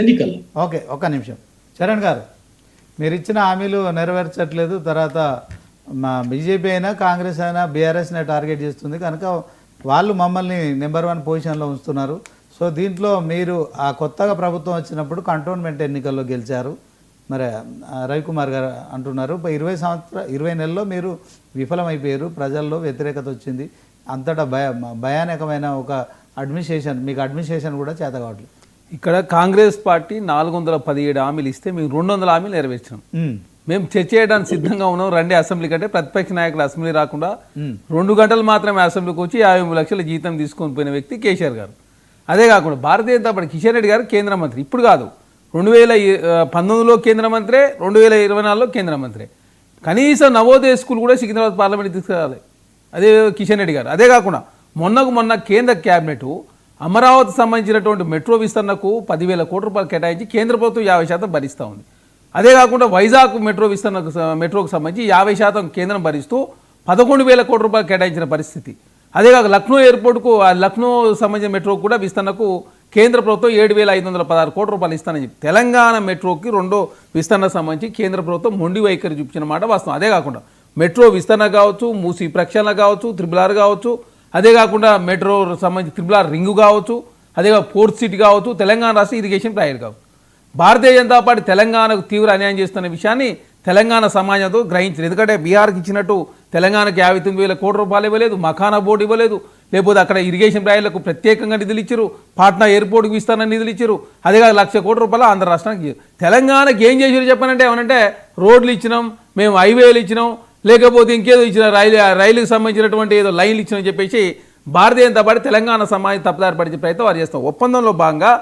ఎన్నికల్లో ఓకే ఒక్క నిమిషం. చరణ్ గారు మీరు ఇచ్చిన హామీలు నెరవేర్చట్లేదు తర్వాత మా బీజేపీ అయినా కాంగ్రెస్ అయినా బీఆర్ఎస్నే టార్గెట్ చేస్తుంది. కనుక వాళ్ళు మమ్మల్ని నెంబర్ వన్ పొజిషన్లో ఉంచుతున్నారు. సో దీంట్లో మీరు ఆ కొత్తగా ప్రభుత్వం వచ్చినప్పుడు కంటోన్మెంట్ ఎన్నికల్లో గెలిచారు. మరి రవికుమార్ గారు అంటున్నారు. ఇరవై సంవత్సర ఇరవై నెలల్లో మీరు విఫలమైపోయారు. ప్రజల్లో వ్యతిరేకత వచ్చింది. అంతటా భయ భయానకమైన ఒక అడ్మినిస్ట్రేషన్ మీకు అడ్మినిస్ట్రేషన్ కూడా చేత కావట్లేదు ఇక్కడ కాంగ్రెస్ పార్టీ నాలుగు వందల పదిహేడు హామీలు ఇస్తే మేము రెండు వందల హామీలు నెరవేర్చినాం. మేము. చర్చ చేయడానికి సిద్ధంగా ఉన్నాం. రండి అసెంబ్లీ కంటే ప్రతిపక్ష నాయకులు అసెంబ్లీ రాకుండా. రెండు గంటలు మాత్రమే అసెంబ్లీకి వచ్చి యాభై మూడు లక్షల జీతం తీసుకొని పోయిన వ్యక్తి కేసీఆర్ గారు. అదే కాకుండా భారతీయ జనతా పార్టీ కిషన్ రెడ్డి గారు కేంద్ర మంత్రి. ఇప్పుడు కాదు రెండు వేల పంతొమ్మిదిలో కేంద్ర మంత్రే రెండు వేల ఇరవై నాలుగులో కేంద్ర మంత్రి. కనీసం నవోదయ స్కూల్ కూడా సికింద్రాబాద్ పార్లమెంట్ తీసుకురావాలి అదే కిషన్ రెడ్డి గారు. అదే కాకుండా మొన్నకు మొన్న కేంద్ర క్యాబినెట్ అమరావతి సంబంధించినటువంటి మెట్రో విస్తరణకు పదివేల కోట్ల రూపాయలు కేటాయించి కేంద్ర ప్రభుత్వం యాభై శాతం భరిస్తూ ఉంది. అదే కాకుండా వైజాగ్ మెట్రో విస్తరణకు మెట్రోకు సంబంధించి యాభై శాతం కేంద్రం భరిస్తూ పదకొండు వేల కోట్ల రూపాయలు కేటాయించిన పరిస్థితి. అదే కాక లక్నో ఎయిర్పోర్ట్కు ఆ లక్నో సంబంధించిన మెట్రోకు కూడా విస్తరణకు కేంద్ర ప్రభుత్వం ఏడు వేల ఐదు వందల పదహారు కోట్ల రూపాయలు ఇస్తానని చెప్పి. తెలంగాణ మెట్రోకి రెండో విస్తరణకు సంబంధించి కేంద్ర ప్రభుత్వం మొండి వైఖరి చూపించిన మాట వాస్తవం. అదే కాకుండా మెట్రో విస్తరణ కావచ్చు మూసి ప్రక్షాళన కావచ్చు త్రిబులార్ ఆర్ కావచ్చు అదే కాకుండా మెట్రో సంబంధించి త్రిబుల్ ఆర్ రింగు కావచ్చు అదే ఫోర్త్ సిటీ కావచ్చు తెలంగాణ రాష్ట్ర ఇరిగేషన్ ప్రాజెక్ట్ కావచ్చు భారతీయ జనతా పార్టీ తెలంగాణకు తీవ్ర అన్యాయం చేస్తున్న విషయాన్ని తెలంగాణ సమాజంతో గ్రహించింది ఎందుకంటే బీహార్కి ఇచ్చినట్టు తెలంగాణకి యాభై తొమ్మిది వేల కోట్ల రూపాయలు ఇవ్వలేదు మఖానా బోర్డు ఇవ్వలేదు లేకపోతే అక్కడ ఇరిగేషన్ ప్రాజెక్టులకు ప్రత్యేకంగా నిధులు ఇచ్చారు పాట్నా ఎయిర్పోర్ట్కి ఇస్తానని నిధులు ఇచ్చారు అదే కాదు లక్ష కోట్ల రూపాయలు ఆంధ్ర రాష్ట్రానికి తెలంగాణకి ఏం చేసారు చెప్పానంటే ఏమనంటే రోడ్లు ఇచ్చినాం మేము హైవేలు ఇచ్చినాం లేకపోతే ఇంకేదో ఇచ్చిన రైలు రైలుకి సంబంధించినటువంటి ఏదో లైన్లు ఇచ్చిన చెప్పేసి భారతీయ జనతా పార్టీ తెలంగాణ సమాజం తప్పుదారి పడిచే ప్రయత్నం వారు చేస్తాం ఒప్పందంలో భాగంగా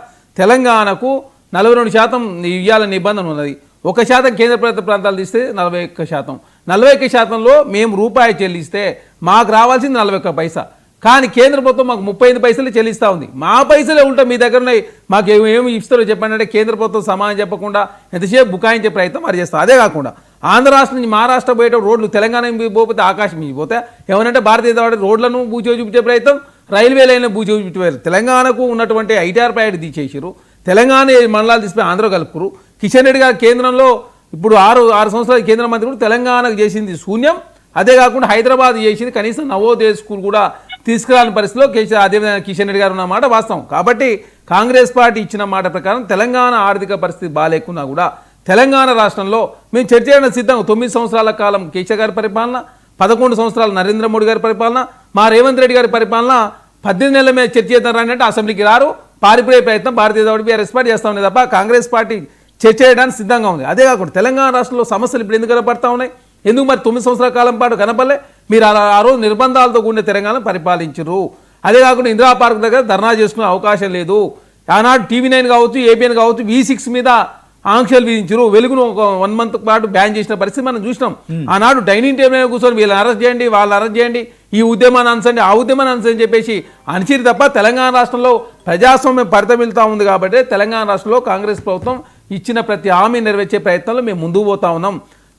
తెలంగాణకు నలభై రెండు శాతం ఇవ్వాలనే నిబంధన ఉన్నది. ఒక శాతం కేంద్ర ప్రభుత్వ ప్రాంతాలు తీస్తే నలభై ఒక్క శాతం. నలభై ఒక్క శాతంలో మేము రూపాయి చెల్లిస్తే మాకు రావాల్సింది నలభై ఒక్క పైసా. కానీ కేంద్ర ప్రభుత్వం మాకు ముప్పై ఐదు పైసలు చెల్లిస్తూ ఉంది. మా పైసలే ఉంటాయి మీ దగ్గర ఉన్నాయి. మాకు ఏమి ఇస్తారో చెప్పండి అంటే కేంద్ర ప్రభుత్వం సమానం చెప్పకుండా ఎంతసేపు బుకాయించే ప్రయత్నం మరి చేస్తాం అదే కాకుండా ఆంధ్ర రాష్ట్రం నుంచి మహారాష్ట్ర పోయేట రోడ్లు తెలంగాణ పోతే ఆకాశం మీద పోతే ఏమనంటే భారతీయ జనతా పార్టీ రోడ్లను బూచో చూపించే ప్రయత్నం రైల్వే లైన్లో బూచో చూపించే తెలంగాణకు ఉన్నటువంటి ఐటీఆర్ ప్యాడ్ తీసేసారు తెలంగాణ మండలాలు తీసిపోయి ఆంధ్ర కలుపుకురు కిషన్ రెడ్డి గారు కేంద్రంలో ఇప్పుడు ఆరు ఆరు సంవత్సరాల కేంద్ర మంత్రి కూడా తెలంగాణకు చేసింది శూన్యం. అదే కాకుండా హైదరాబాద్ చేసింది కనీసం నవోదయ స్కూల్ కూడా తీసుకురాని పరిస్థితిలో కేసీఆర్ అదేవిధంగా కిషన్ రెడ్డి గారు ఉన్న మాట వాస్తవం. కాబట్టి కాంగ్రెస్ పార్టీ ఇచ్చిన మాట ప్రకారం తెలంగాణ ఆర్థిక పరిస్థితి బాగాలేకున్నా కూడా తెలంగాణ రాష్ట్రంలో మేము చర్చ చేయడం సిద్ధం. తొమ్మిది సంవత్సరాల కాలం కేసీఆర్ గారి పరిపాలన పదకొండు సంవత్సరాలు నరేంద్ర మోడీ గారి పరిపాలన మా రేవంత్ రెడ్డి గారి పరిపాలన పద్దెనిమిది నెలల మీద చర్చ చేద్దాం అంటే అసెంబ్లీకి రారు. పారిపోయే ప్రయత్నం Bharatiya Janata Party BRS party చేస్తా ఉంది తప్ప కాంగ్రెస్ పార్టీ చర్చ చేయడానికి సిద్ధంగా ఉంది. అదే కాకుండా తెలంగాణ రాష్ట్రంలో సమస్యలు ఇప్పుడు ఎందుకు కనపడతా ఉన్నాయి? ఎందుకు మరి తొమ్మిది సంవత్సరాల కాలం పాటు కనపడలే? మీరు ఆ రోజు నిర్బంధాలతో కూడిన తెలంగాణ పరిపాలించరు. అదే కాకుండా ఇందిరా పార్క్ దగ్గర ధర్నా చేసుకునే అవకాశం లేదు. ఆనాడు టీవీ నైన్ కావచ్చు ఏబిఎన్ కావచ్చు వి సిక్స్ మీద ఆంక్షలు విధించారు వెలుగును ఒక వన్ మంత్ పాటు బ్యాన్ చేసిన పరిస్థితి మనం చూసినాం. ఆనాడు డైనింగ్ టేబుల్ మీద కూర్చొని వీళ్ళని అరెస్ట్ చేయండి వాళ్ళని అరెస్ట్ చేయండి ఈ ఉద్యమాన్ని అనుసండి ఆ ఉద్యమాన్ని అనుసరి చెప్పేసి అనిచిరి తప్ప తెలంగాణ రాష్ట్రంలో ప్రజాస్వామ్యం పరితమిల్తా ఉంది కాబట్టి తెలంగాణ రాష్ట్రంలో కాంగ్రెస్ ప్రభుత్వం ఇచ్చిన ప్రతి హామీ నెరవేర్చే ప్రయత్నంలో మేము ముందుకు పోతా ఉన్నాం.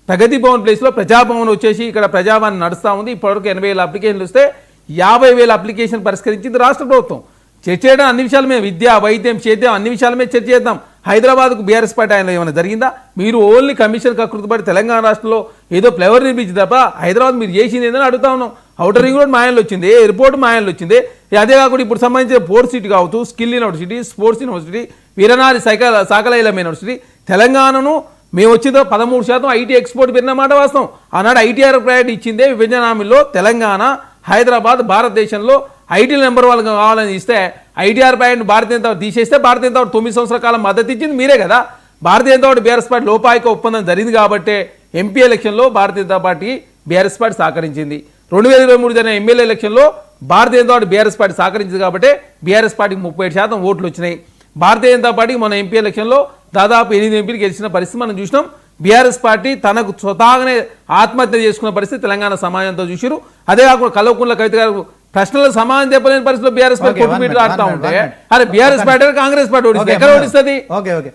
ప్రగతి భవన్ ప్లేస్లో ప్రజాభవన్ వచ్చేసి ఇక్కడ ప్రజాభవన్ నడుస్తూ ఉంది. ఇప్పటివరకు ఎనభై వేల అప్లికేషన్లు వస్తే యాభై వేల అప్లికేషన్ పరిష్కరించింది రాష్ట్ర ప్రభుత్వం. చర్చ చేయడం అన్ని విషయాల మీద విద్య వైద్యం చేద్దాం అన్ని విషయాల మీద చర్చ చేద్దాం. హైదరాబాద్కు బీఆర్ఎస్ పార్టీ ఆయన ఏమైనా జరిగిందా? మీరు ఓన్లీ కమిషన్ కృతపడి తెలంగాణ రాష్ట్రంలో ఏదో ఫ్లేవర్ నిర్మించి తప్ప హైదరాబాద్ మీరు చేసింది ఏందని అడుగుతా ఉన్నాం. అవుటర్ రింగ్ రోడ్ మాయన్లు వచ్చింది ఎయిర్పోర్ట్ మాయన్లు వచ్చింది అదే కాకుండా ఇప్పుడు సంబంధించిన పోర్ట్ సిటీ కావచ్చు skill university sports university Veeranari సైకల సాకలైలం యూనివర్సిటీ తెలంగాణను మేము వచ్చిందో పదమూడు శాతం ఐటీ ఎక్స్పోర్ట్ పెరిగినమాట వాస్తవం. ఆనాడు ఐటీఆర్ ప్రయారిటీ ఇచ్చిందే విభజన హామీలో తెలంగాణ హైదరాబాద్ భారతదేశంలో ఐటీ నెంబర్ వాళ్ళకి కావాలని ఇస్తే ఐటీఆర్ ప్రాజెక్ట్ భారతీయ జనతా తీసేస్తే భారతీయ జనతా పార్టీ తొమ్మిది సంవత్సరాల కాలం మద్దతు ఇచ్చింది మీరే కదా. Bharatiya Janata Party BRS party లోపాయిక ఒప్పందం జరిగింది కాబట్టి ఎంపీ ఎలక్షన్లో Bharatiya Janata Party BRS party సహకరించింది. రెండు వేల ఇరవై మూడు జరిగిన ఎమ్మెల్యే ఎలక్షన్లో Bharatiya Janata Party BRS party సహకరించింది కాబట్టి బీఆర్ఎస్ పార్టీకి ముప్పై ఏడు శాతం ఓట్లు వచ్చినాయి. భారతీయ జనతా పార్టీ మన ఎంపీ ఎలక్షన్లో దాదాపు ఎనిమిది ఎంపీలు గెలిచిన పరిస్థితి మనం చూసినాం. బీఆర్ఎస్ పార్టీ తనకు స్వతహాగానే ఆత్మహత్య చేసుకున్న పరిస్థితి తెలంగాణ సమాజంతో చూసిరు అదే కాకుండా కల్వకుంట్ల కవిత గారు ప్రశ్నలకు సమాధానం చెప్పలేని పరిస్థితిలో బీఆర్ఎస్ పార్టీ ఆడుతూ ఉంటే. అరే బీఆర్ఎస్ పార్టీ కాంగ్రెస్ పార్టీ ఓడిస్తుంది ఓకే, ఎక్కడ ఓడిస్తుంది? ఓకే ఓకే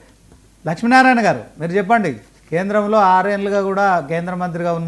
లక్ష్మీనారాయణ గారు మీరు చెప్పండి కేంద్రంలో ఆరేళ్ళుగా కూడా కేంద్ర మంత్రిగా ఉన్న